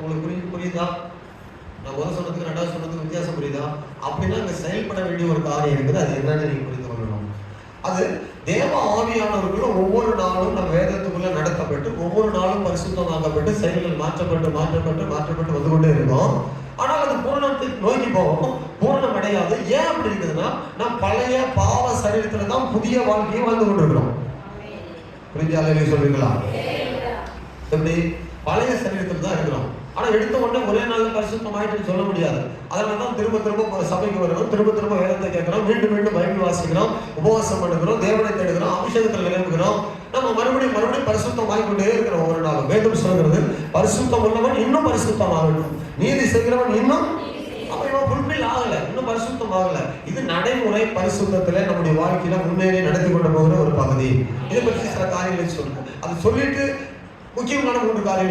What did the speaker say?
உங்களுக்கு புரியுது புரியுதா? நான் முதல் சொன்னதுக்கு ரெண்டாவது சொன்னதுக்கு வித்தியாசம் புரியுதா? அப்படின்னா அங்க செயல்பட வேண்டிய ஒரு காரியம் இருக்குது அது என்னன்னு நீங்க புரிந்து கொள்ளணும். அது தேவ ஆவியானவர்களும் ஒவ்வொரு நாளும் நம்ம வேதத்துக்குள்ள நடத்தப்பட்டு ஒவ்வொரு நாளும் பரிசுத்தமாக்கப்பட்டு செயல்கள் மாற்றப்பட்டு மாற்றப்பட்டு மாற்றப்பட்டு வந்து கொண்டே இருந்தோம். ஆனால் அது பூரணத்தை நோக்கி போகும். பூரணம் அடையாது. ஏன் அப்படி இருக்குதுன்னா நாம் பழைய பாவ சரீரத்துல தான் புதிய வாழ்க்கையை வாழ்ந்து கொண்டிருக்கிறோம். புரிஞ்சாலே சொல்றீங்களா எப்படி பழைய சரீரத்தில் தான் இருக்கிறோம். ஆனால் எடுத்த உடனே ஒரே நாள் பரிசுத்தம் ஆயிட்டுன்னு சொல்ல முடியாது. அதனால தான் திரும்ப திரும்ப சபைக்கு வருகிறோம். திரும்ப திரும்ப வேதத்தை கேட்கிறோம். மீண்டும் மீண்டும் பைபிள் வாசிக்கிறோம். உபவாசம் பண்ணுகிறோம். தேவனை தேடுகிறோம். அபிஷேகத்தில் நிரம்புகிறோம் நம்ம மறுபடியும் மறுபடியும் பரிசுத்தம் ஆகிக்கொண்டே இருக்கிறோம் ஒரு நாள் வேதம் சொல்கிறது பரிசுத்தம் உள்ளவன் இன்னும் பரிசுத்தம் ஆகணும் நீதி செய்கிறவன் இன்னும் அவன் ஃபுல்ஃபில் ஆகல. இன்னும் பரிசுத்தம் ஆகல. இது நடைமுறை பரிசுத்தத்துல நம்முடைய வாழ்க்கையில முன்னேறி நடத்தி கொண்டு போகிற ஒரு பகுதி. இதை பற்றி சில காரியங்களை சொல்லுங்க. அது சொல்லிட்டு முக்கியமான மூன்று காரியங்கள்.